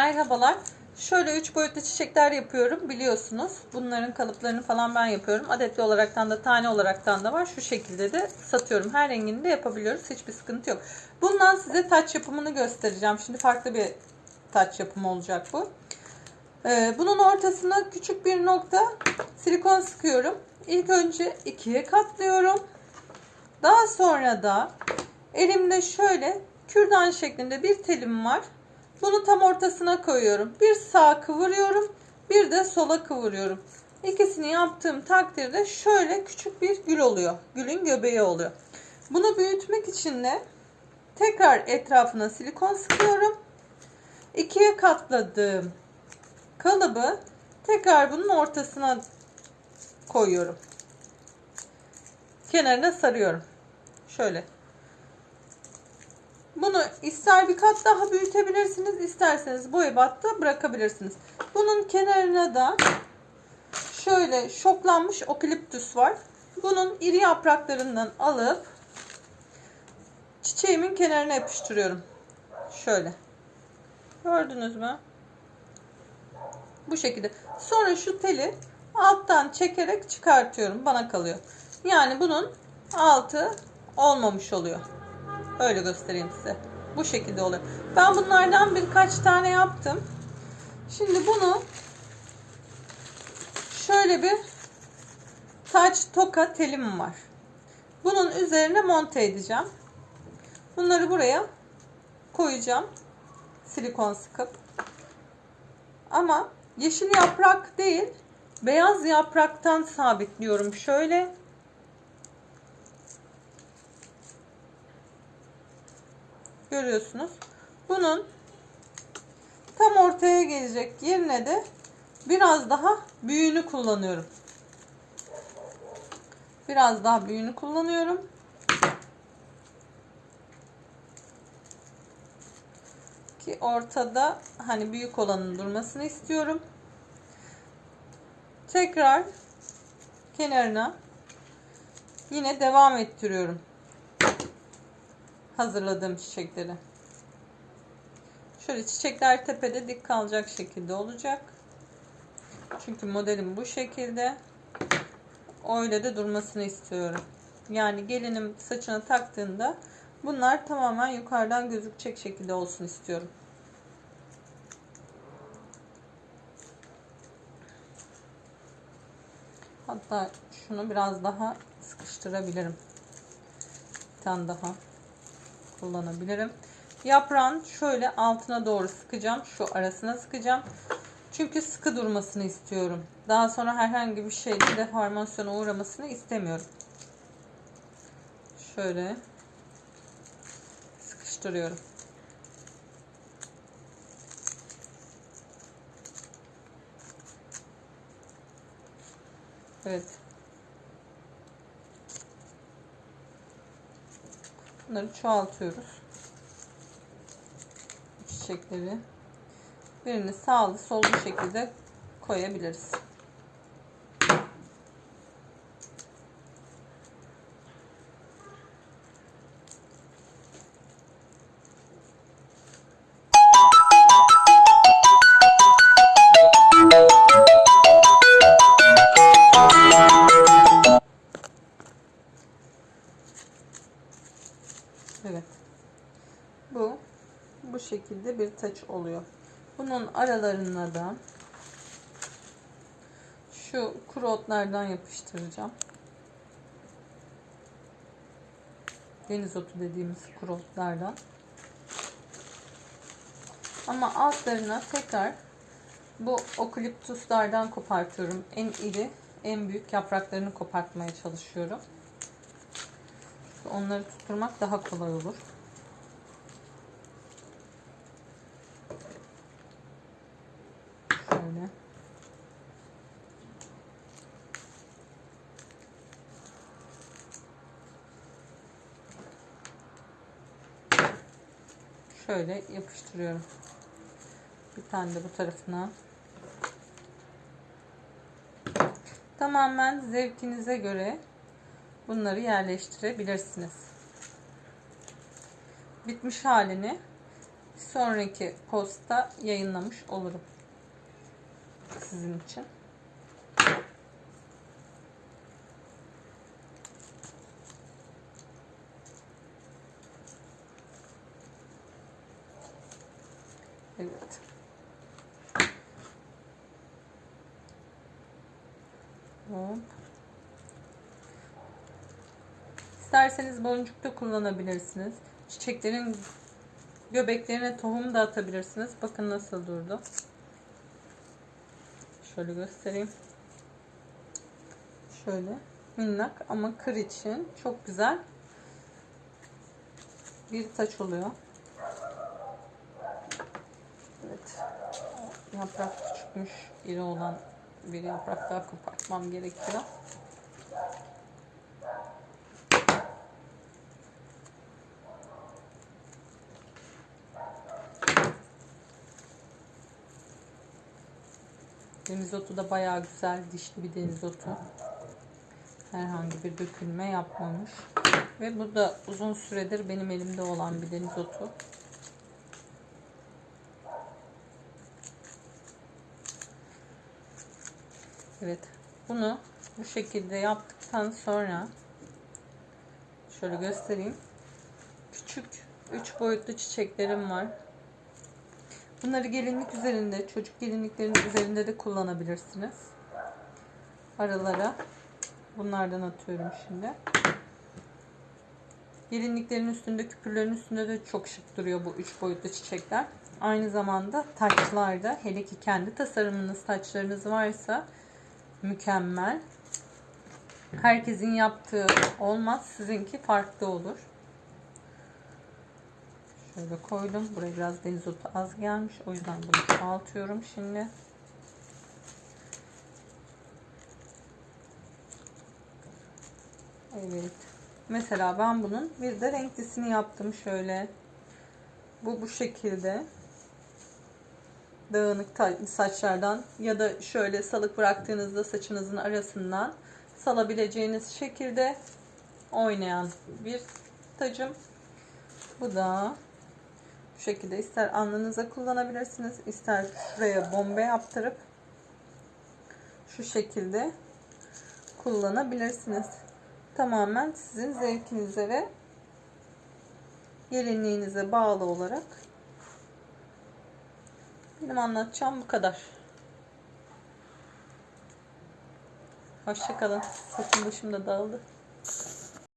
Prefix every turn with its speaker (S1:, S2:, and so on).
S1: Merhabalar. Şöyle 3 boyutlu çiçekler yapıyorum biliyorsunuz. Bunların kalıplarını falan ben yapıyorum. Adetli olaraktan da tane olaraktan da var. Şu şekilde de satıyorum. Her rengini de yapabiliyoruz. Hiçbir sıkıntı yok. Bundan size taç yapımını göstereceğim. Şimdi farklı bir taç yapımı olacak bu. Ee, bunun ortasına küçük bir nokta silikon sıkıyorum. İlk önce ikiye katlıyorum. Daha sonra da elimde şöyle kürdan şeklinde bir telim var. Bunu tam ortasına koyuyorum. Bir sağa kıvırıyorum, bir de sola kıvırıyorum. İkisini yaptığım takdirde şöyle küçük bir gül oluyor. Gülün göbeği oluyor. Bunu büyütmek için de tekrar etrafına silikon sıkıyorum. İkiye katladığım kalıbı tekrar bunun ortasına koyuyorum. Kenarına sarıyorum. Şöyle. Bunu ister bir kat daha büyütebilirsiniz, isterseniz bu ebatta bırakabilirsiniz. Bunun kenarına da şöyle şoklanmış okaliptüs var. Bunun iri yapraklarından alıp çiçeğimin kenarına yapıştırıyorum. Şöyle. Gördünüz mü? Bu şekilde. Sonra şu teli alttan çekerek çıkartıyorum. Bana kalıyor. Yani bunun altı olmamış oluyor. Öyle göstereyim size. Bu şekilde oluyor. Ben bunlardan birkaç tane yaptım. Şimdi bunu şöyle bir taç toka telim var. Bunun üzerine monte edeceğim. Bunları buraya koyacağım. Silikon sıkıp. Ama yeşil yaprak değil, beyaz yapraktan sabitliyorum. Şöyle görüyorsunuz. Bunun tam ortaya gelecek yerine de biraz daha büyüğünü kullanıyorum. Biraz daha büyüğünü kullanıyorum. Ki ortada hani büyük olanın durmasını istiyorum. Tekrar kenarına yine devam ettiriyorum hazırladığım çiçekleri. Şöyle çiçekler tepede dik kalacak şekilde olacak. Çünkü modelim bu şekilde. Öyle de durmasını istiyorum. Yani gelinim saçına taktığında bunlar tamamen yukarıdan gözükecek şekilde olsun istiyorum. Hatta şunu biraz daha sıkıştırabilirim. Bir tane daha kullanabilirim. Yaprağın şöyle altına doğru sıkacağım. Şu arasına sıkacağım. Çünkü sıkı durmasını istiyorum. Daha sonra herhangi bir şeyde deformasyona uğramasını istemiyorum. Şöyle sıkıştırıyorum. Evet. Bunları çoğaltıyoruz. Çiçekleri birini sağlı sollu şekilde koyabiliriz. Bu bu şekilde bir taç oluyor. Bunun aralarına da şu kuru otlardan yapıştıracağım. Deniz otu dediğimiz kuru otlardan. Ama altlarına tekrar bu okaliptuslardan kopartıyorum. En iri, en büyük yapraklarını kopartmaya çalışıyorum. Onları tutturmak daha kolay olur. Şöyle. Şöyle yapıştırıyorum. Bir tane de bu tarafına. Tamamen zevkinize göre bunları yerleştirebilirsiniz. Bitmiş halini sonraki posta yayınlamış olurum. Sizin için. Evet. Hop. İsterseniz boncuk da kullanabilirsiniz. Çiçeklerin göbeklerine tohum da atabilirsiniz. Bakın nasıl durdu. Şöyle göstereyim. Şöyle minnak ama kır için çok güzel bir taç oluyor. Evet. Yaprak küçükmüş. iri olan bir yaprak daha kopartmam gerekiyor. Deniz otu da bayağı güzel dişli bir deniz otu. Herhangi bir dökülme yapmamış. Ve bu da uzun süredir benim elimde olan bir deniz Evet. Bunu bu şekilde yaptıktan sonra şöyle göstereyim. Küçük 3 boyutlu çiçeklerim var. Bunları gelinlik üzerinde, çocuk gelinliklerinin üzerinde de kullanabilirsiniz. Aralara bunlardan atıyorum şimdi. Gelinliklerin üstünde, küpürlerin üstünde de çok şık duruyor bu üç boyutlu çiçekler. Aynı zamanda taçlarda, hele ki kendi tasarımınız, taçlarınız varsa mükemmel. Herkesin yaptığı olmaz. Sizinki farklı olur. Şöyle koydum. Buraya biraz deniz otu az gelmiş. O yüzden bunu çoğaltıyorum şimdi. Evet. Mesela ben bunun bir de renklisini yaptım şöyle. Bu bu şekilde. Dağınık saçlardan ya da şöyle salık bıraktığınızda saçınızın arasından salabileceğiniz şekilde oynayan bir tacım. Bu da bu şekilde ister alnınıza kullanabilirsiniz. ister şuraya bombe yaptırıp şu şekilde kullanabilirsiniz. Tamamen sizin zevkinize ve gelinliğinize bağlı olarak benim anlatacağım bu kadar. Hoşçakalın. Saçım başım da dağıldı.